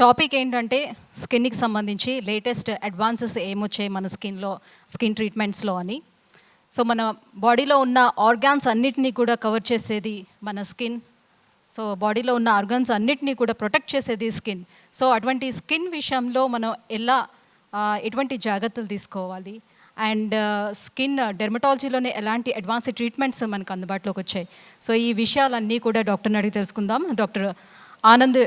Topic ఏంటంటే స్కిన్కి సంబంధించి లేటెస్ట్ అడ్వాన్సెస్ ఏమొచ్చాయి మన స్కిన్లో స్కిన్ ట్రీట్మెంట్స్లో అని. సో మన బాడీలో ఉన్న ఆర్గాన్స్ అన్నిటినీ కూడా కవర్ చేసేది మన స్కిన్ సో బాడీలో ఉన్న ఆర్గాన్స్ అన్నిటినీ కూడా ప్రొటెక్ట్ చేసేది స్కిన్ సో అటువంటి స్కిన్ విషయంలో మనం ఎలా ఎటువంటి జాగ్రత్తలు తీసుకోవాలి? అండ్ స్కిన్ డెర్మటాలజీలోనే ఎలాంటి అడ్వాన్స్ ట్రీట్మెంట్స్ మనకు అందుబాటులోకి వచ్చాయి? సో ఈ విషయాలన్నీ కూడా డాక్టర్ని అడిగి తెలుసుకుందాం. Doctor Anand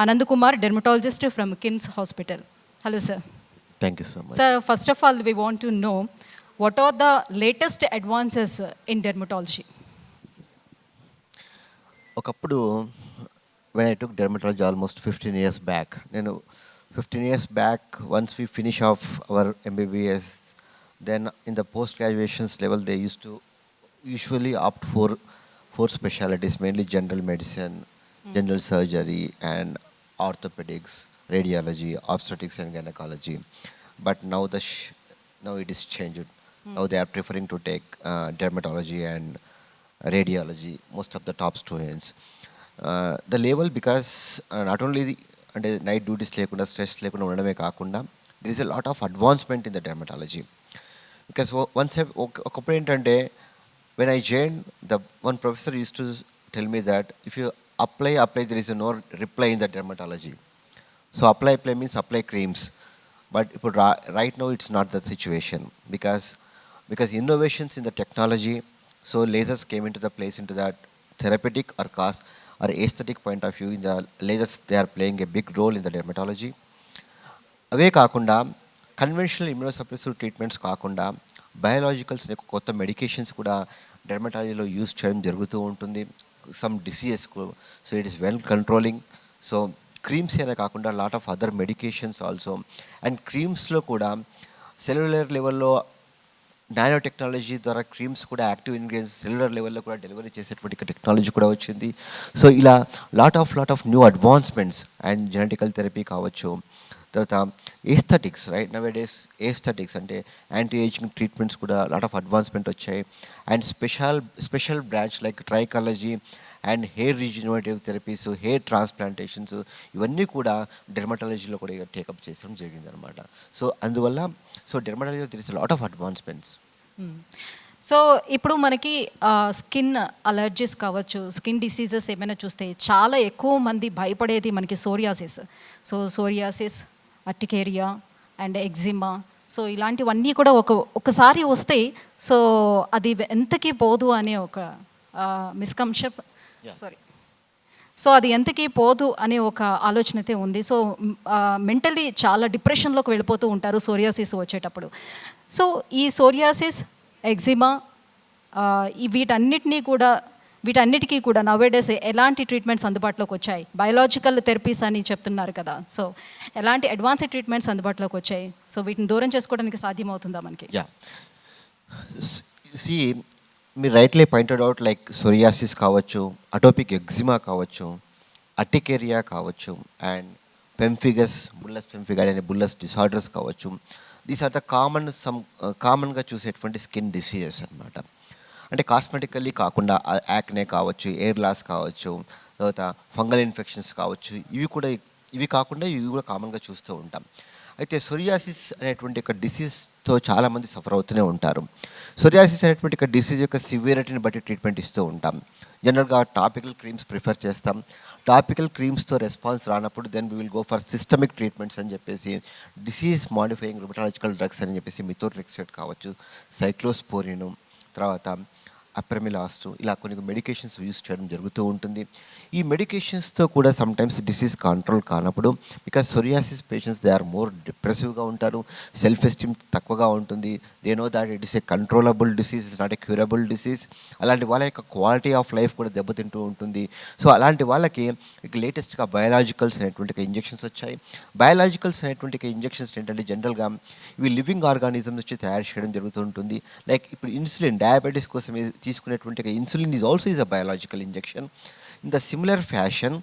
Anand Kumar dermatologist from KIMS hospital hello sir thank you so much sir first of all we want to know what are the latest advances in dermatology ఒకప్పుడు when I took dermatology almost fifteen years back నేను fifteen years back once we finish off our MBBS then in the post graduations level they use to usually opt four four specialities mainly general medicine general surgery and Orthopaedics radiology obstetrics and gynaecology but now the now it is changed now they are preferring to take dermatology and radiology, most of the top students. Uh, the level because uh, not only the అంటే night duties లేకుండా stress లేకుండా ఉండడమే కాకుండా there is a lot of advancement in the dermatology because once ఒకప్పుడు ఏంటంటే when I joined the one professor used to tell me that if you apply apply there is no reply in the dermatology so apply apply means apply creams but ఇప్పుడు రా right no it's not the situation because because innovations in the technology so lasers came into the place into the therapeutic or cost or aesthetic point of view in the lasers they are playing a big role in the dermatology. అవే కాకుండా conventional immunosuppressive treatments కాకుండా biologicals అనే కొత్త medications కూడా డెర్మటాలజీలో use చేయడం జరుగుతూ ఉంటుంది. Some diseases so it is well controlling so creams అనే కాకుండా lot of other medications also and క్రీమ్స్లో కూడా సెల్యులర్ లెవెల్లో నానో టెక్నాలజీ ద్వారా క్రీమ్స్ కూడా యాక్టివ్ ఇంగ్రీడియంట్స్ సెల్యులర్ లెవెల్లో కూడా డెలివరీ చేసేటువంటి టెక్నాలజీ కూడా వచ్చింది. సో ఇలా lot of lot of new advancements and genetical therapy కావచ్చు. తర్వాత aesthetics right nowadays aesthetics అంటే యాంటీ ఏజింగ్ ట్రీట్మెంట్స్ కూడా లాట్ ఆఫ్ అడ్వాన్స్మెంట్ వచ్చాయి. And special special branch like trichology and hair regenerative therapies hair transplantations ఇవన్నీ కూడా డెర్మటాలజీలో కూడా take up చేసడం జరిగింది అనమాట సో అందువల్ల సో డెర్మటాలజీలో తెలిసి లాట్ ఆఫ్ అడ్వాన్స్మెంట్స్ సో ఇప్పుడు మనకి స్కిన్ అలర్జీస్ కావచ్చు స్కిన్ డిసీజెస్ ఏమైనా చూస్తే చాలా ఎక్కువ మంది భయపడేది మనకి psoriasis so psoriasis urticaria and eczema. So ఇలాంటివన్నీ కూడా ఒక ఒకసారి వస్తే సో అది ఎంతకీ పోదు అనే ఒక మిస్కన్సెప్ సారీ సో అది ఎంతకీ పోదు అనే ఒక ఆలోచన అయితే ఉంది. సో మెంటలీ చాలా డిప్రెషన్లోకి వెళ్ళిపోతూ ఉంటారు సోరియాసిస్ వచ్చేటప్పుడు. సో ఈ సోరియాసిస్ ఎగ్జిమా వీటన్నిటినీ కూడా వీటన్నిటికీ కూడా నవేడేస్ ఎలాంటి ట్రీట్మెంట్స్ అందుబాటులోకి వచ్చాయి? బయోలాజికల్ థెరపీస్ అని చెప్తున్నారు కదా. సో ఎలాంటి అడ్వాన్స్డ్ ట్రీట్మెంట్స్ అందుబాటులోకి వచ్చాయి? సో వీటిని దూరం చేసుకోవడానికి సాధ్యమవుతుందా మనకి? యా సి మీరు rightly pointed out like psoriasis కావచ్చు అటోపిక్ ఎగ్జిమా కావచ్చు అటికేరియా కావచ్చు అండ్ పెంఫిగస్ బుల్లస్ పెంఫిగైడ్ అనే బుల్లస్ డిసార్డర్స్ కావచ్చు. These are the common some కామన్గా చూసేటువంటి స్కిన్ డిసీజెస్ అనమాట అంటే కాస్మెటికల్లీ కాకుండా యాక్నే కావచ్చు ఎయిర్ లాస్ కావచ్చు తర్వాత ఫంగల్ ఇన్ఫెక్షన్స్ కావచ్చు ఇవి కూడా ఇవి కాకుండా ఇవి కూడా కామన్గా చూస్తూ ఉంటాం. అయితే సొరియాసిస్ అనేటువంటి ఒక డిసీజ్తో చాలామంది సఫర్ అవుతూనే ఉంటారు. సొరియాసిస్ అనేటువంటి ఒక డిసీజ్ యొక్క సివియరిటీని బట్టి ట్రీట్మెంట్ ఇస్తూ ఉంటాం. జనరల్గా టాపికల్ క్రీమ్స్ ప్రిఫర్ చేస్తాం. టాపికల్ క్రీమ్స్తో రెస్పాన్స్ రానప్పుడు then we will go for systemic treatments అని చెప్పేసి డిసీజ్ మాడిఫైయింగ్ రుమటాలజికల్ డ్రగ్స్ అని చెప్పేసి మిథోట్రిక్సెట్ కావచ్చు సైక్లోస్పోరిను తర్వాత అప్రమిలాస్ట్ ఇలా కొన్ని మెడికేషన్స్ యూస్ చేయడం జరుగుతూ ఉంటుంది. ఈ మెడికేషన్స్తో కూడా సమ్టైమ్స్ డిసీజ్ కంట్రోల్ కానప్పుడు because psoriasis patients they are more డిప్రెసివ్గా ఉంటారు. సెల్ఫ్ ఎస్టీమ్ తక్కువగా ఉంటుంది. They know that it is a controllable disease is not a curable disease అలాంటి వాళ్ళ యొక్క క్వాలిటీ ఆఫ్ లైఫ్ కూడా దెబ్బతింటూ ఉంటుంది. సో అలాంటి వాళ్ళకి ఇక లేటెస్ట్గా బయాలజికల్స్ అనేటువంటి ఇంజెక్షన్స్ వచ్చాయి. బయాలజికల్స్ అనేటువంటి ఇంజెక్షన్స్ ఏంటంటే జనరల్గా ఇవి లివింగ్ ఆర్గానిజమ్స్ నుంచి తయారు చేయడం జరుగుతూ ఉంటుంది. లైక్ ఇప్పుడు ఇన్సులిన్ డయాబెటీస్ కోసం తీసుకునేటువంటి insulin is also is a biological injection in the similar fashion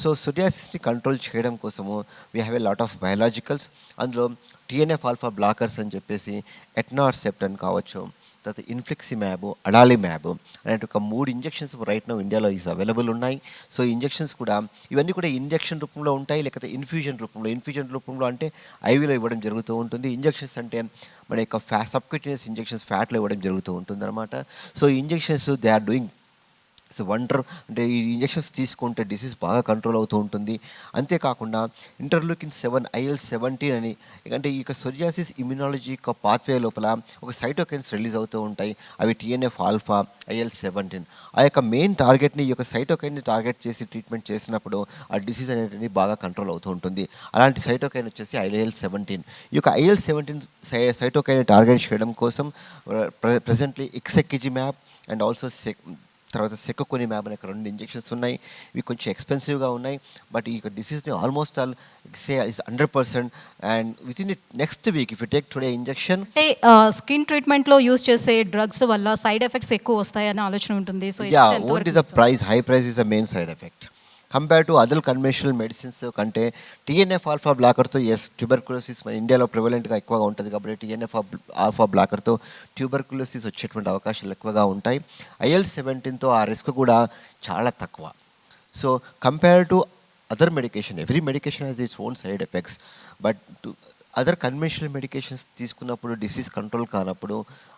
so సొరియాసిస్ని control చేయడం కోసము we have a lot of biologicals అందులో టీఎన్ఎఫ్ ఆల్ఫా బ్లాకర్స్ అని చెప్పేసి ఎట్నార్సెప్టన్ కావచ్చు. తర్వాత ఇన్ఫ్లెక్సీ మ్యాబ్ అడాలి మ్యాబ్ అనే ఒక మూడు ఇంజెక్షన్స్ రైట్ నో ఇండియాలో ఈజ్ అవైలబుల్ ఉన్నాయి. సో ఇంజెక్షన్స్ కూడా ఇవన్నీ కూడా ఇంజెక్షన్ రూపంలో ఉంటాయి లేకపోతే ఇన్ఫ్యూజన్ రూపంలో. ఇన్ఫ్యూజన్ రూపంలో అంటే ఐవీలో ఇవ్వడం జరుగుతూ ఉంటుంది. ఇంజెక్షన్స్ అంటే మన యొక్క ఫ్యా సబ్క్యూటినియస్ ఇంజెక్షన్స్ ఫ్యాట్లో ఇవ్వడం జరుగుతూ ఉంటుంది అనమాట so injections they are doing its wonder అంటే ఈ ఇంజెక్షన్స్ తీసుకుంటే డిసీజ్ బాగా కంట్రోల్ అవుతూ ఉంటుంది. అంతేకాకుండా ఇంటర్లూకిన్ సెవెన్ ఐఎల్ సెవెంటీన్ అని అంటే ఈ యొక్క సొరియాసిస్ ఇమ్యునాలజీ యొక్క పాత్వే లోపల ఒక సైటోకైన్స్ రిలీజ్ అవుతూ ఉంటాయి. అవి టీఎన్ఎఫ్ ఆల్ఫా ఐఎల్ సెవెంటీన్ ఆ యొక్క మెయిన్ టార్గెట్ని ఈ యొక్క సైటోకైన్ని టార్గెట్ చేసి ట్రీట్మెంట్ చేసినప్పుడు ఆ డిసీజ్ అనేది బాగా కంట్రోల్ అవుతూ ఉంటుంది. అలాంటి సైటోకైన్ వచ్చేసి ఐఎల్ సెవెంటీన్ ఈ యొక్క ఐఎల్ సెవెంటీన్ సై సైటోకైన్ టార్గెట్ చేయడం కోసం ప్రెసెంట్లీ ఎక్సెక్కిజీ మ్యాప్ అండ్ ఆల్సో తర్వాత సెక్కొని మ్యాబ్ అనే రెండు ఇంజెక్షన్స్ ఉన్నాయి. ఇవి కొంచెం ఎక్స్పెన్సివ్గా ఉన్నాయి. బట్ ఈ డిసీజ్ని almost all say is hundred percent and with in the next week if you take today injection అంటే స్కిన్ ట్రీట్మెంట్లో యూస్ చేసే డ్రగ్స్ వల్ల సైడ్ ఎఫెక్ట్స్ ఎక్కువ వస్తాయనే ఆలోచన ఉంటుంది. So yeah only the price high price is the main side effect compare to other conventional medicines కంటే TNF alpha బ్లాకర్తో ఎస్ ట్యూబర్కులోసిస్ మన ఇండియాలో ప్రివలెంట్గా ఎక్కువగా ఉంటుంది కాబట్టి టీఎన్ఎఫ్ ఆల్ఫా బ్లాకర్తో ట్యూబర్కులోసిస్ వచ్చేటువంటి అవకాశాలు ఎక్కువగా ఉంటాయి. ఐఎల్ సెవెంటీన్తో ఆ రిస్క్ కూడా చాలా తక్కువ. So compare to other medication every medication has its own side effects but other conventional medications తీసుకున్నప్పుడు డిసీజ్ కంట్రోల్ కానప్పుడు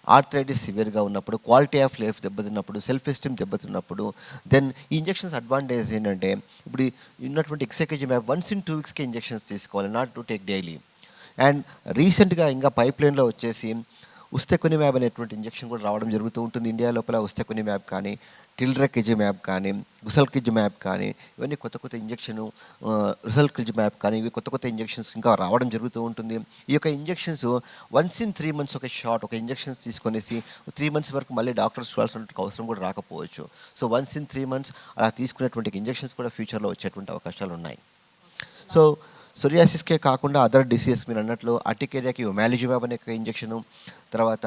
ఆర్థరైటిస్ సివియర్గా ఉన్నప్పుడు క్వాలిటీ ఆఫ్ లైఫ్ దెబ్బతిన్నప్పుడు సెల్ఫ్ ఎస్టీమ్ దెబ్బతిన్నప్పుడు దెన్ ఈ ఇంజెక్షన్స్ అడ్వాంటేజ్ ఏంటంటే ఇప్పుడు ఉన్నటువంటి ఎక్సెకేజీ మ్యాప్ వన్స్ ఇన్ టూ వీక్స్కి ఇంజెక్షన్స్ తీసుకోవాలి not to take daily and రీసెంట్గా ఇంకా పైప్ లైన్లో వచ్చేసి ఉస్తెకొని మ్యాప్ అనేటువంటి ఇంజెక్షన్ కూడా రావడం జరుగుతూ ఉంటుంది ఇండియా లోపల. ఉస్తెకొని మ్యాప్ కానీ టిల్డ్రకిజ్ మ్యాప్ కానీ గుసల్కిజ్ మ్యాప్ కానీ ఇవన్నీ కొత్త కొత్త ఇంజెక్షన్ రిసల్కిజ్ మ్యాప్ కానీ ఇవి కొత్త కొత్త ఇంజెక్షన్స్ ఇంకా రావడం జరుగుతూ ఉంటుంది. ఈ యొక్క injections once in three months ఒక షార్ట్ ఒక ఇంజక్షన్స్ తీసుకొనేసి త్రీ మంత్స్ వరకు మళ్ళీ డాక్టర్స్ చూడాల్సిన అవసరం కూడా రాకపోవచ్చు. So once in three months అలా తీసుకునేటువంటి ఇంజెక్షన్స్ కూడా ఫ్యూచర్లో వచ్చేటువంటి అవకాశాలు ఉన్నాయి సో సొరియాసిస్కే కాకుండా అదర్ డిసీజెస్ మీరు అన్నట్లు అటికేరియాకి మ్యాలిజిమాబ్ అనే ఒక ఇంజెక్షను తర్వాత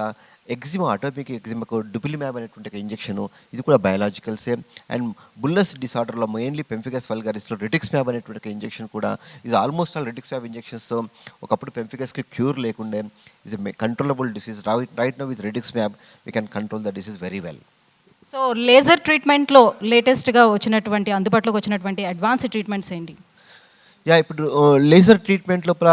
ఎగ్జిమా అటోపిక్ ఎగ్జిమాకు డుపిలిమ్యాబ్ అనేటువంటి ఒక ఇంజెక్షను ఇది కూడా బయాలజికల్సే అండ్ బుల్లస్ డిసార్డర్లో మెయిన్లీ పెంఫిగస్ వల్గారిస్లో రెటిక్స్ మ్యాబ్ అనేటువంటి ఒక ఇంజెక్షన్ కూడా ఇది ఆల్మోస్ట్ ఆల్ రెటిక్స్ మ్యాబ్ ఇంజెక్షన్స్తో ఒకప్పుడు పెంఫిగస్కి క్యూర్ లేకుండే is a controllable disease right now with రెటిక్స్ mob we can control the disease very well so laser ట్రీట్మెంట్లో లేటెస్ట్గా వచ్చినటువంటి అందుబాటులోకి వచ్చినటువంటి అడ్వాన్స్ ట్రీట్మెంట్స్ ఏంటి? యా ఇప్పుడు uh, లేజర్ ట్రీట్మెంట్ లోపల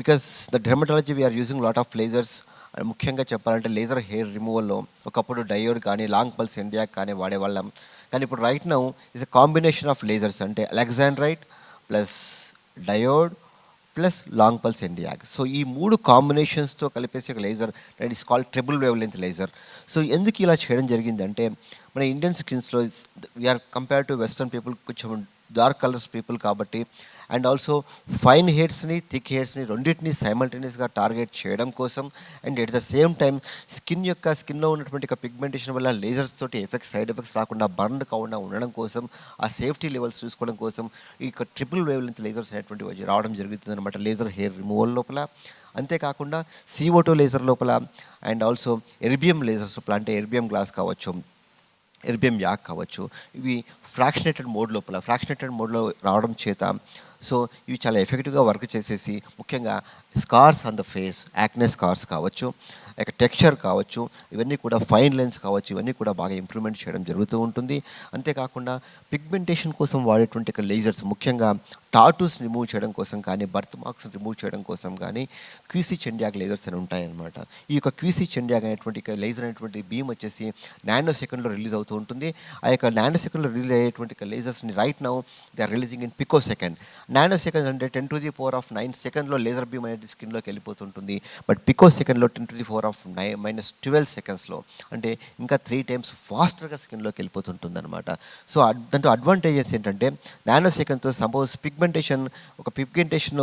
because the dermatology we are using lot of lasers ముఖ్యంగా చెప్పాలంటే laser hair రిమూవల్లో ఒకప్పుడు డయోడ్ కానీ లాంగ్ పల్స్ ఇండియా కానీ వాడేవాళ్ళం. కానీ ఇప్పుడు right now is a combination of lasers అంటే alexandrite plus diode plus long pulse ఎండియాక్ so ఈ మూడు కాంబినేషన్స్తో కలిపేసి ఒక laser and is called triple wavelength laser so ఎందుకు ఇలా చేయడం జరిగిందంటే మన Indian స్కిన్స్లో we are compare to western people కొంచెం డార్క్ కలర్స్ పీపుల్ కాబట్టి అండ్ ఆల్సో ఫైన్ హెయిర్స్ని థిక్ హెయిర్స్ని రెండింటిని సైమల్టేనియస్గా టార్గెట్ చేయడం కోసం and at the same time skin యొక్క స్కిన్లో ఉన్నటువంటి పిగ్మెంటేషన్ వల్ల లేజర్స్ తోటి ఎఫెక్ట్స్ సైడ్ ఎఫెక్ట్స్ రాకుండా బర్న్ కాకుండా ఉండడం కోసం ఆ సేఫ్టీ లెవెల్స్ చూసుకోవడం కోసం ఈ ట్రిపుల్ వేవ్ లెంత్ లేజర్స్ అనేటువంటి రావడం జరుగుతుంది అనమాట లేజర్ హెయిర్ రిమూవల్ లోపల. అంతేకాకుండా సిఓటో లేజర్ లోపల అండ్ ఆల్సో ఎర్బియం లేజర్స్ లోపల అంటే ఎర్బియం గ్లాస్ కావచ్చు. ఎర్బియం యాక్ కావచ్చు. ఇవి ఫ్రాక్షనేటెడ్ మోడ్ లోపల ఫ్రాక్షనేటెడ్ మోడ్లో రావడం చేత సో ఇవి చాలా ఎఫెక్టివ్గా వర్క్ చేసేసి ముఖ్యంగా scars on the face acne scars కావచ్చు ఇక టెక్స్చర్ కావచ్చు ఇవన్నీ కూడా ఫైన్ లెన్స్ కావచ్చు ఇవన్నీ కూడా బాగా ఇంప్రూవ్మెంట్ చేయడం జరుగుతూ ఉంటుంది. అంతేకాకుండా పిగ్మెంటేషన్ కోసం వాడేటువంటి లేజర్స్ ముఖ్యంగా టాటూస్ రిమూవ్ చేయడం కోసం కానీ బర్త్ మార్క్స్ రిమూవ్ చేయడం కోసం కానీ క్యూసీ చెండియాగ్ లేజర్స్ అని ఉంటాయన్నమాట. ఈ యొక్క క్యూసీ చెండియాగ్ అనేటువంటి లేజర్ అనేటువంటి బీమ్ వచ్చేసి నానో సెకండ్లో రిలీజ్ అవుతూ ఉంటుంది. ఆ యొక్క నానో సెకండ్లో రిలీజ్ అయ్యేటువంటి లేజర్స్ని right now they are releasing in pico second nano second అంటే ten to the power of nine సెకండ్లో లేజర్ బీమ్ అనేది స్కిన్లోకి వెళ్ళిపోతుంటుంది. బట్ పికో సెకండ్లో ten to the power of nine minus twelve సెకండ్స్లో అంటే ఇంకా త్రీ టైమ్స్ ఫాస్టర్గా స్కిన్లోకి వెళ్ళిపోతుంటుంది అనమాట సో దాంట్లో అడ్వాంటేజెస్ ఏంటంటే నానో సెకండ్తో సపోజ్ పిగ్మెంటేషన్ ఒక పిగ్మెంటేషన్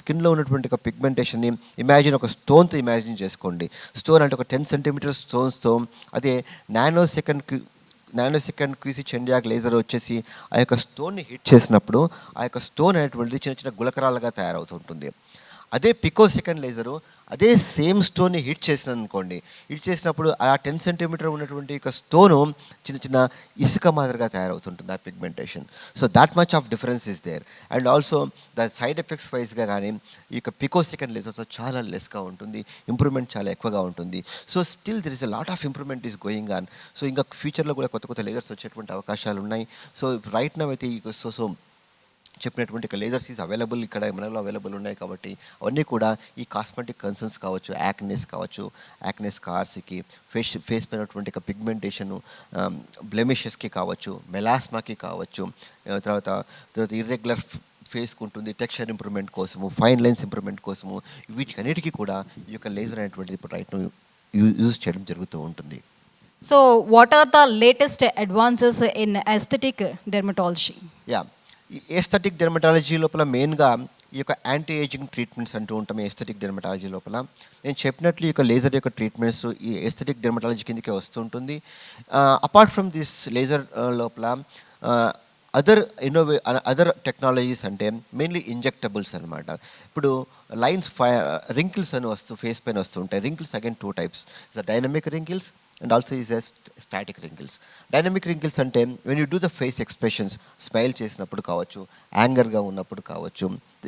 స్కిన్లో ఉన్నటువంటి ఒక పిగ్మెంటేషన్ని ఇమాజిన్ ఒక స్టోన్తో ఇమాజిన్ చేసుకోండి. స్టోన్ అంటే ఒక టెన్ సెంటీమీటర్ స్టోన్స్తో అదే నానో సెకండ్కి నానో సెకండ్ క్యూసీ చెండియాక్ లేజర్ వచ్చేసి ఆ యొక్క స్టోన్ని హిట్ చేసినప్పుడు ఆ యొక్క స్టోన్ అనేటువంటిది చిన్న చిన్న గులకరాలుగా తయారవుతుంటుంది. అదే పికో సెకండ్ లేజరు అదే సేమ్ స్టోన్ని హిట్ చేసిన అనుకోండి హిట్ చేసినప్పుడు ఆ టెన్ సెంటీమీటర్ ఉన్నటువంటి యొక్క స్టోను చిన్న చిన్న ఇసుక మాదిరిగా తయారవుతుంటుంది ఆ pigmentation. So that much of difference is there and also the side effects వైజ్గా కానీ ఈ యొక్క పికో సెకండ్ లేజర్తో చాలా లెస్గా ఉంటుంది ఇంప్రూవ్మెంట్ చాలా ఎక్కువగా ఉంటుంది. So still there is a lot of improvement is going on so ఇంకా ఫ్యూచర్లో కూడా కొత్త కొత్త లేజర్స్ వచ్చేటువంటి అవకాశాలు ఉన్నాయి సో రైట్ నవ్ అయితే ఈ సో సో చెప్పినటువంటి లేజర్స్ ఈజ్ అవైలబుల్ ఇక్కడ మనలో అవైలబుల్ ఉన్నాయి కాబట్టి అవన్నీ కూడా ఈ కాస్మెటిక్ కన్సర్న్స్ కావచ్చు యాక్నెస్ కావచ్చు యాక్నెస్ కార్స్కి ఫేస్ ఫేస్ పైనటువంటి పిగ్మెంటేషన్ బ్లెమిషెస్కి కావచ్చు మెలాస్మాకి కావచ్చు తర్వాత తర్వాత ఇర్రెగ్యులర్ ఫేస్కి ఉంటుంది టెక్స్చర్ ఇంప్రూవ్మెంట్ కోసము ఫైన్ లైన్స్ ఇంప్రూవ్మెంట్ కోసము వీటికన్నిటికీ కూడా ఈ యొక్క లేజర్ అనేటువంటిది ఇప్పుడు రైట్ యూజ్ చేయడం జరుగుతూ ఉంటుంది. So what are the latest advances in aesthetic dermatology yeah aesthetic dermatology లోపల మెయిన్గా ఈ యొక్క యాంటీ ఏజింగ్ ట్రీట్మెంట్స్ అంటూ ఉంటాం ఏస్థెటిక్ డెర్మటాలజీ లోపల. నేను చెప్పినట్లు ఈ యొక్క లేజర్ యొక్క ట్రీట్మెంట్స్ ఈ ఏస్థెటిక్ డెర్మటాలజీ కిందకే వస్తుంటుంది అపార్ట్ ఫ్రమ్ దిస్ లేజర్ లోపల అదర్ ఇన్నోవే అదర్ టెక్నాలజీస్ అంటే మెయిన్లీ ఇంజెక్టబుల్స్ అనమాట ఇప్పుడు లైన్స్ ఫై రింకిల్స్ అని వస్తూ ఫేస్ పైన వస్తుంటాయి wrinkles again two types the dynamic wrinkles and also is as static wrinkles dynamic wrinkles అంటే when you do the face expressions smile చేసినప్పుడు కావచ్చు యాంగర్గా ఉన్నప్పుడు కావచ్చు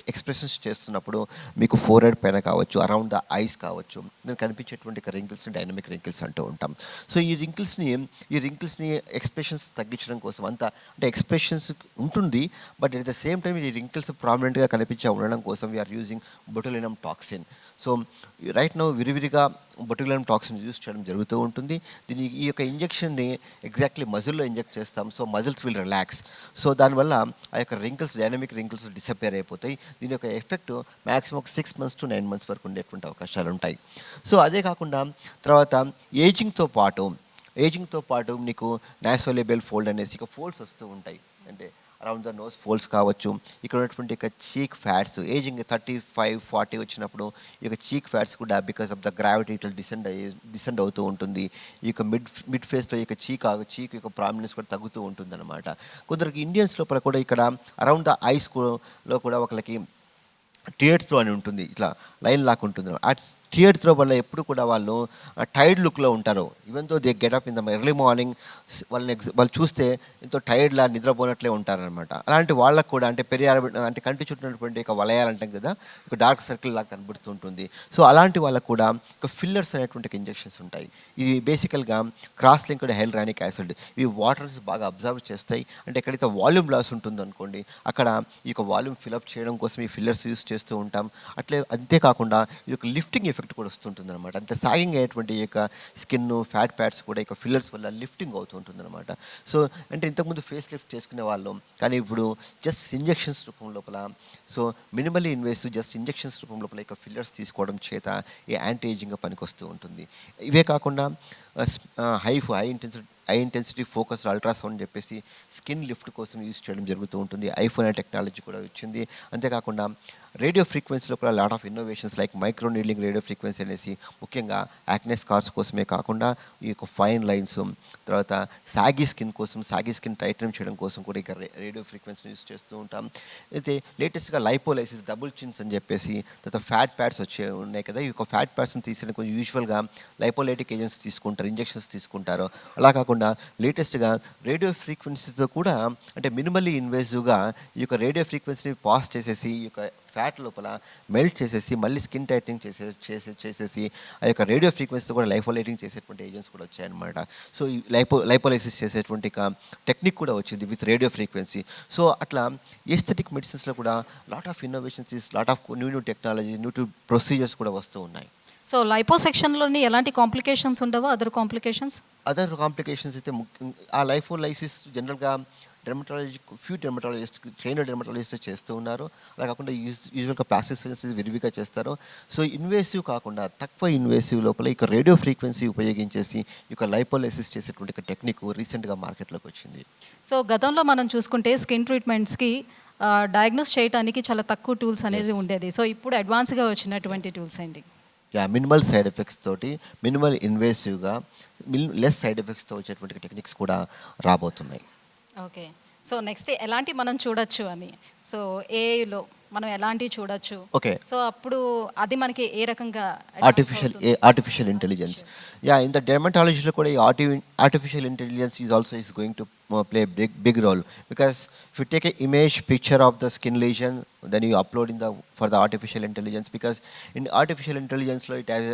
ఎక్స్ప్రెషన్స్ చేస్తున్నప్పుడు మీకు ఫోర్ హెడ్ పైన కావచ్చు అరౌండ్ ద ఐస్ కావచ్చు నేను కనిపించేటువంటి రింకిల్స్ని డైనమిక్ రింకిల్స్ అంటూ ఉంటాం. సో ఈ రింకిల్స్ని ఈ రింకిల్స్ని ఎక్స్ప్రెషన్స్ తగ్గించడం కోసం అంత అంటే ఎక్స్ప్రెషన్స్ ఉంటుంది but at the same time ఈ రింకిల్స్ ప్రామినెంట్గా కనిపించే ఉండడం కోసం we're using botulinum toxin so right now విరివిరిగా బొటులినం టాక్సిన్ యూజ్ చేయడం జరుగుతూ ఉంటుంది. దీని ఈ యొక్క ఇంజెక్షన్ని ఎగ్జాక్ట్లీ మజిల్లో ఇంజెక్ట్ చేస్తాం. So muscles will relax. So దానివల్ల ఆ యొక్క రింకిల్స్ డైనమిక్ రింకిల్స్ డిసపేర్ అయిపోతాయి. దీని యొక్క ఎఫెక్ట్ మ్యాక్సిమం ఒక six months to nine months వరకు ఉండేటువంటి అవకాశాలు ఉంటాయి. సో అదే కాకుండా తర్వాత ఏజింగ్తో పాటు ఏజింగ్తో పాటు నీకు నాసోలేబెల్ ఫోల్డ్ అనేసి ఇక ఫోల్డ్స్ వస్తూ ఉంటాయి. అంటే అరౌండ్ ద నోస్ ఫోల్స్ కావచ్చు. ఇక్కడ ఉన్నటువంటి యొక్క cheek fats ageing thirty five forty వచ్చినప్పుడు ఈ యొక్క చీక్ ఫ్యాట్స్ కూడా బికాస్ ఆఫ్ ద గ్రావిటీ ఇట్లా డిసెండ్ అయ్యి డిసెండ్ అవుతూ ఉంటుంది. ఈ యొక్క మిడ్ మిడ్ ఫేస్లో ఈ యొక్క చీక్ చీక్ యొక్క ప్రామినెన్స్ కూడా తగ్గుతూ ఉంటుంది అనమాట కొందరికి ఇండియన్స్ లోపల కూడా ఇక్కడ అరౌండ్ ద ఐస్లో కూడా ఒకరికి టియర్స్ త్రో అని ఉంటుంది. ఇట్లా లైన్ లాక్ ఉంటుంది ఆ టియర్ త్రో వల్ల ఎప్పుడు కూడా వాళ్ళు టైర్డ్ లుక్లో ఉంటారు. Even though they get up in the morning morning ఎగ్జ్ వాళ్ళు చూస్తే ఎంతో టైర్డ్లా నిద్రపోనట్లే ఉంటారనమాట అలాంటి వాళ్ళకు కూడా అంటే పెరియార అంటే కంటి చుట్టినటువంటి ఒక వలయాలంటాం కదా ఒక డార్క్ సర్కిల్ లాగా కనబడుతుంటుంది. సో అలాంటి వాళ్ళకు కూడా ఒక ఫిల్లర్స్ అనేటువంటి ఇంజెక్షన్స్ ఉంటాయి. ఇది బేసికల్గా క్రాస్ లింక్డ్ హైల్రానిక్ యాసిడ్. ఇవి వాటర్స్ బాగా అబ్జర్వ్ చేస్తాయి. అంటే ఎక్కడైతే వాల్యూమ్ లాస్ ఉంటుంది అనుకోండి అక్కడ ఈ యొక్క వాల్యూమ్ ఫిలప్ చేయడం కోసం ఈ ఫిల్లర్స్ యూస్ చేస్తూ ఉంటాం. అట్లే అంతేకాకుండా ఇది ఒక లిఫ్టింగ్ ఎఫెక్ట్ కూడా వస్తుంటుంది అనమాట అంటే సాగింగ్ అయ్యేటువంటి ఈ యొక్క స్కిన్ ఫ్యాట్ ప్యాడ్స్ కూడా ఇక ఫిల్లర్స్ వల్ల లిఫ్టింగ్ అవుతుంటుంది అనమాట సో అంటే ఇంతకుముందు ఫేస్ లిఫ్ట్ చేసుకునే వాళ్ళం. కానీ ఇప్పుడు జస్ట్ ఇంజెక్షన్స్ రూపం లోపల so minimally invest just injections రూపం లోపల ఇక ఫిల్లర్స్ తీసుకోవడం చేత ఈ యాంటీ ఏజింగ్గా పనికొస్తూ ఉంటుంది. ఇవే కాకుండా high high intensity high intensity focus ultrasound చెప్పేసి స్కిన్ లిఫ్ట్ కోసం యూజ్ చేయడం జరుగుతూ ఉంటుంది. ఐఫోన్ అనే టెక్నాలజీ కూడా వచ్చింది. అంతేకాకుండా రేడియో ఫ్రీక్వెన్సీలో కూడా lot of innovations like micro needling radio frequency అనేసి ముఖ్యంగా యాక్నెస్ కార్స్ కోసమే కాకుండా ఈ యొక్క ఫైన్ లైన్స్ తర్వాత సాగీ స్కిన్ కోసం సాగీ స్కిన్ టైటన్ చేయడం కోసం కూడా ఇక రేడియో ఫ్రీక్వెన్సీని యూజ్ చేస్తూ ఉంటాం. అయితే లేటెస్ట్గా లైపోలైసిస్ డబుల్ చిన్స్ అని చెప్పేసి తర్వాత ఫ్యాట్ ప్యాడ్స్ వచ్చే ఉన్నాయి కదా. ఈ యొక్క ఫ్యాట్ ప్యాడ్స్ని తీసిన కొంచెం యూజువల్గా లైపోలైటిక్ ఏజెంట్స్ తీసుకుంటారు. ఇంజెక్షన్స్ తీసుకుంటారు. అలా కాకుండా లేటెస్ట్గా రేడియో ఫ్రీక్వెన్సీతో కూడా అంటే మినిమల్లీ ఇన్వేజివ్గా ఈ యొక్క రేడియో ఫ్రీక్వెన్సీని పాస్ చేసేసి ఈ యొక్క ఫ్యాట్ లోపల మెల్ట్ చేసేసి మళ్ళీ స్కిన్ టైటింగ్ చేసే చేసే చేసేసి ఆ యొక్క రేడియో ఫ్రీక్వెన్సీతో కూడా లైఫోలైటింగ్ చేసేటువంటి ఏజెంట్స్ కూడా వచ్చాయన్నమాట. సో ఈ లైపో లైపోలైసిస్ చేసేటువంటి టెక్నిక్ కూడా వచ్చింది విత్ రేడియో ఫ్రీక్వెన్సీ. సో అట్లా ఎస్థెటిక్ మెడిసిన్స్లో కూడా lot of innovations is lot of new new technology new new procedures కూడా వస్తూ ఉన్నాయి. సో లైపో సెక్షన్లోని ఎలాంటి కాంప్లికేషన్స్ ఉండవా? అదర్ కాంప్లికేషన్స్ అదర్ కాంప్లికేషన్స్ అయితే ముఖ్యం ఆ లైఫోలైసిస్ జనరల్గా dermatology few dermatologist trainer dermatologist చేస్తూ ఉన్నారు. అలా కాకుండా యూజ్ యూజువల్గా ప్లాస్టిక్ సర్జరీస్ విరివిగా చేస్తారు. సో ఇన్వేసివ్ కాకుండా తక్కువ ఇన్వేసివ్ లోపల ఇక రేడియో ఫ్రీక్వెన్సీ ఉపయోగించేసి ఇక లైపోలైసిస్ చేసేటువంటి టెక్నిక్ రీసెంట్గా మార్కెట్లోకి వచ్చింది. సో గతంలో మనం చూసుకుంటే స్కిన్ ట్రీట్మెంట్స్కి డయాగ్నోస్ చేయడానికి చాలా తక్కువ టూల్స్ అనేది ఉండేది. సో ఇప్పుడు అడ్వాన్స్గా వచ్చినటువంటి టూల్స్ అండి. యా మినిమల్ సైడ్ ఎఫెక్ట్స్ తోటి మినిమల్ ఇన్వేసివ్గా లెస్ సైడ్ ఎఫెక్ట్స్తో వచ్చేటువంటి టెక్నిక్స్ కూడా రాబోతున్నాయి. ఓకే సో నెక్స్ట్ ఎలాంటి మనం చూడొచ్చు అని? సో ఏఐలో మనం ఎలాంటివి చూడొచ్చు. ఓకే. సో అప్పుడు అది మనకి ఏ రకంగా artificial artificial intelligence yeah in the డెర్మటాలజీలో కూడా ఈ ఆర్టి artificial intelligence is also is going to play big big role because if you take a image picture of the skin lesion then you upload in the for the artificial intelligence because in artificial ఇంటెలిజెన్స్లో it has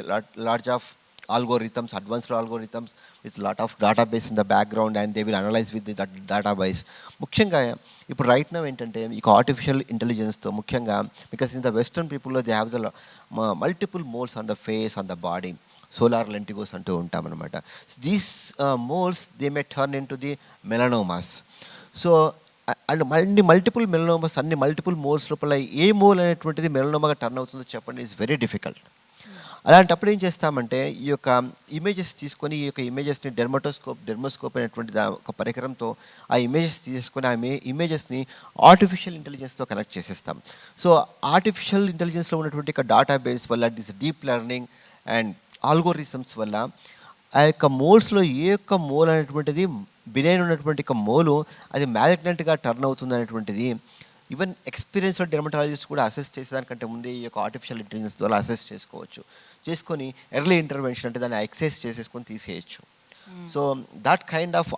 large of algorithms, advanced algorithms with lot of database in the background and they will analyze with the dat- database. ముఖ్యంగా ఇప్పుడు right now ఏంటంటే ఈ artificial ఇంటెలిజెన్స్తో ముఖ్యంగా because in the western పీపుల్లో they have the multiple moles on the face on the body solar lentigos అంటూ ఉంటామన్నమాట these moles they may turn into the melanomas so and అన్ని multiple melanomas అన్ని multiple moles లోపల ఏ mole అనేటువంటిది మెలనోమాగా turn అవుతుందో చెప్పండి is very difficult అలాంటప్పుడు ఏం చేస్తామంటే ఈ యొక్క ఇమేజెస్ తీసుకొని ఈ యొక్క ఇమేజెస్ని డెర్మటోస్కోప్ డెర్మోస్కోప్ అనేటువంటి దా- ఒక పరికరంతో ఆ ఇమేజెస్ తీసుకొని ఆ ఇమేజెస్ని ఆర్టిఫిషియల్ ఇంటెలిజెన్స్తో కనెక్ట్ చేసేస్తాం. సో ఆర్టిఫిషియల్ ఇంటెలిజెన్స్లో ఉన్నటువంటి ఒక డేటాబేస్ వల్ల this deep learning and algorithms వల్ల ఆ యొక్క మోల్స్లో ఏ యొక్క మోల్ అనేటువంటిది బినైన్ ఉన్నటువంటి ఒక మోలు అది మ్యాలిగ్నెంట్గా టర్న్ అవుతుంది అనేటువంటిది ఈవెన్ ఎక్స్పీరియన్స్డ్ డెర్మటాలజిస్ట్ కూడా అసెస్ చేసేదానికంటే ముందే ఈ యొక్క ఆర్టిఫిషియల్ ఇంటెలిజెన్స్ ద్వారా అసెస్ చేసుకోవచ్చు. చేసుకొని ఎర్లీ ఇంటర్వెన్షన్ అంటే దాన్ని ఎక్సైజ్ చేసేసుకొని తీసేయచ్చు. So that kind of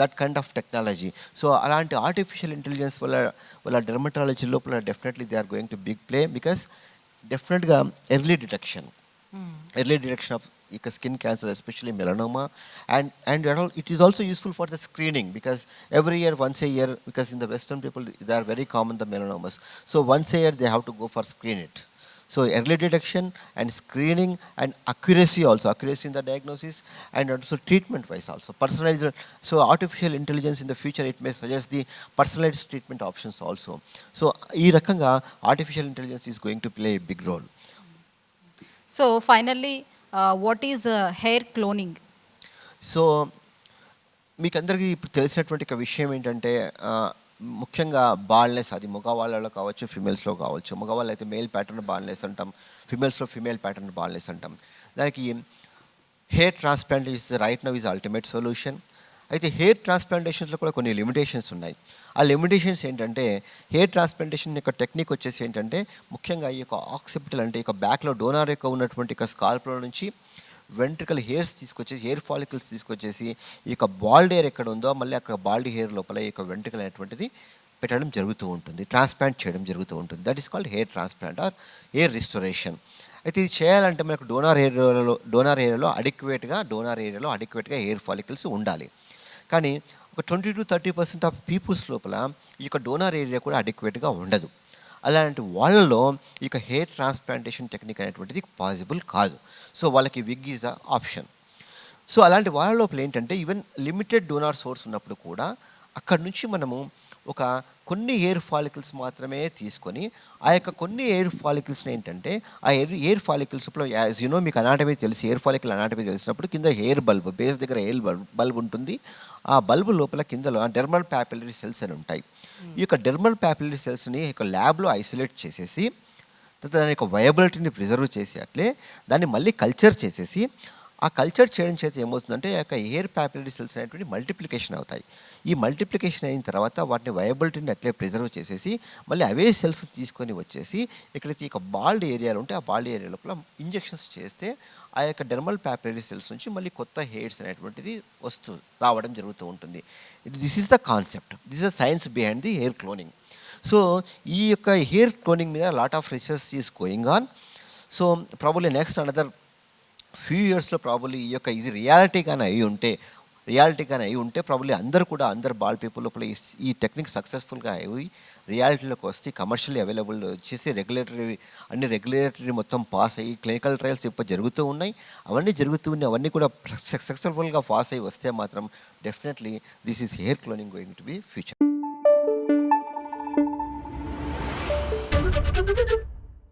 that kind of technology so అలాంటి ఆర్టిఫిషియల్ ఇంటెలిజెన్స్ వల్ల వాళ్ళ డెర్మటాలజీ లోపల definitely they are going to big play because డెఫినెట్గా early detection early detection of ఇక skin cancer especially melanoma and and all it is also useful for the screening because every year once a year because in the western people they are very common the melanomas so once a year they have to go for screen it So early detection and screening and accuracy also, accuracy in the diagnosis and also treatment wise also. Personalized. So artificial intelligence in the future it may suggest the personalized treatment options also. So ఈ రకంగా artificial intelligence is going to play a big role. So finally what is hair cloning so మీకు అందరికీ ఇప్పుడు తెలిసినటువంటి ఒక విషయం ఏంటంటే ముఖ్యంగా బాల్నెస్ అది మగవాళ్ళలో కావచ్చు ఫిమేల్స్లో కావచ్చు. మగవాళ్ళు అయితే మేల్ ప్యాటర్న్ బాల్నెస్ అంటాం ఫిమేల్స్లో ఫిమేల్ ప్యాటర్న్ బాల్నెస్ అంటాం. దానికి hair transplant is right now is ultimate solution అయితే హెయిర్ ట్రాన్స్ప్లాంటేషన్స్లో కూడా కొన్ని లిమిటేషన్స్ ఉన్నాయి. ఆ లిమిటేషన్స్ ఏంటంటే హెయిర్ ట్రాన్స్ప్లాంటేషన్ యొక్క టెక్నిక్ వచ్చేసి ఏంటంటే ముఖ్యంగా ఈ యొక్క ఆక్సిపిటల్ అంటే ఈ యొక్క బ్యాక్లో డోనార్ యొక్క ఉన్నటువంటి స్కాల్ప్లో నుంచి వెంట్రికల్ హెయిర్స్ తీసుకొచ్చేసి హెయిర్ ఫాలికల్స్ తీసుకొచ్చేసి ఈ యొక్క బాల్డ్ హెయిర్ ఎక్కడ ఉందో మళ్ళీ ఆ బాల్డ్ హెయిర్ లోపల ఈ యొక్క వెంట్రికల్ అనేటువంటిది పెట్టడం జరుగుతూ ఉంటుంది. ట్రాన్స్ప్లాంట్ చేయడం జరుగుతూ ఉంటుంది. That is called hair transplant or hair restoration అయితే ఇది చేయాలంటే మనకు డోనార్ ఏరియాలో డోనార్ ఏరియాలో అడిక్వేట్గా డోనార్ ఏరియాలో అడిక్వేట్గా హెయిర్ ఫాలికల్స్ ఉండాలి. కానీ ఒక twenty to thirty percent of peoples లోపల ఈ యొక్క డోనార్ ఏరియా కూడా అడిక్వేట్గా ఉండదు. అలాంటి వాళ్ళలో ఈ యొక్క హెయిర్ ట్రాన్స్ప్లాంటేషన్ టెక్నిక్ అనేటువంటిది పాసిబుల్ కాదు. సో వాళ్ళకి wig is a option so అలాంటి వాళ్ళ లోపల ఏంటంటే ఈవెన్ లిమిటెడ్ డోనార్ సోర్స్ ఉన్నప్పుడు కూడా అక్కడ నుంచి మనము ఒక కొన్ని ఎయిర్ ఫాలికల్స్ మాత్రమే తీసుకొని ఆ యొక్క కొన్ని ఎయిర్ ఫాలికల్స్ని ఏంటంటే ఆ ఎయిర్ ఎయిర్ ఫాలికల్స్లో యాజ్ యూనో మీకు అనాటమీ తెలిసి ఎయిర్ ఫాలికల్ అనాటమీ తెలిసినప్పుడు కింద హెయిర్ బల్బ్ బేస్ దగ్గర ఎయిర్ బల్బ్ బల్బ్ ఉంటుంది. ఆ బల్బ్ లోపల కిందలో డెర్మల్ ప్యాపిలరీ సెల్స్ అని ఉంటాయి. ఈ యొక్క డెర్మల్ ప్యాపిలరీ సెల్స్ని యొక్క ల్యాబ్లో ఐసోలేట్ చేసేసి తర్వాత దాని యొక్క వయబిలిటీని ప్రిజర్వ్ చేసి అట్లే దాన్ని మళ్ళీ కల్చర్ చేసేసి ఆ కల్చర్ చేయడం చేత ఏమవుతుందంటే ఆ యొక్క ఎయిర్ ప్యాపిలరీ సెల్స్ అనేటువంటి మల్టిప్లికేషన్ అవుతాయి. ఈ మల్టిప్లికేషన్ అయిన తర్వాత వాటిని వయబిలిటీని అట్లే ప్రిజర్వ్ చేసేసి మళ్ళీ అవే సెల్స్ తీసుకొని వచ్చేసి ఎక్కడైతే ఇక బాల్డ్ ఏరియాలు ఉంటే ఆ బాల్డ్ ఏరియా లోపల ఇంజెక్షన్స్ చేస్తే ఆ యొక్క డెర్మల్ ప్యాపిలరీ సెల్స్ నుంచి మళ్ళీ కొత్త హెయిర్స్ అనేటువంటిది వస్తూ రావడం జరుగుతూ ఉంటుంది. This is the concept this is the science behind the hair cloning so ఈ యొక్క హెయిర్ క్లోనింగ్ మీద lot of research is going on so probably next another few ఇయర్స్లో ప్రాబుల్లీ ఈ యొక్క ఇది రియాలిటీ కానీ అయి ఉంటే రియాలిటీ కానీ అయి ఉంటే ప్రాబుల్లీ అందరూ కూడా అందరు బాల్ పీపుల్ లోపల ఈ- టెక్నిక్ సక్సెస్ఫుల్గా అయి రియాలిటీలోకి వస్తే కమర్షియల్ అవైలబుల్ వచ్చేసి రెగ్యులేటరీ అన్ని రెగ్యులేటరీ మొత్తం పాస్ అయ్యి క్లినికల్ ట్రయల్స్ ఇప్పుడు జరుగుతూ ఉన్నాయి. అవన్నీ జరుగుతూ ఉన్నాయి. అవన్నీ కూడా సక్సెస్ఫుల్గా పాస్ అయ్యి వస్తే మాత్రం definitely this is hair cloning going to be future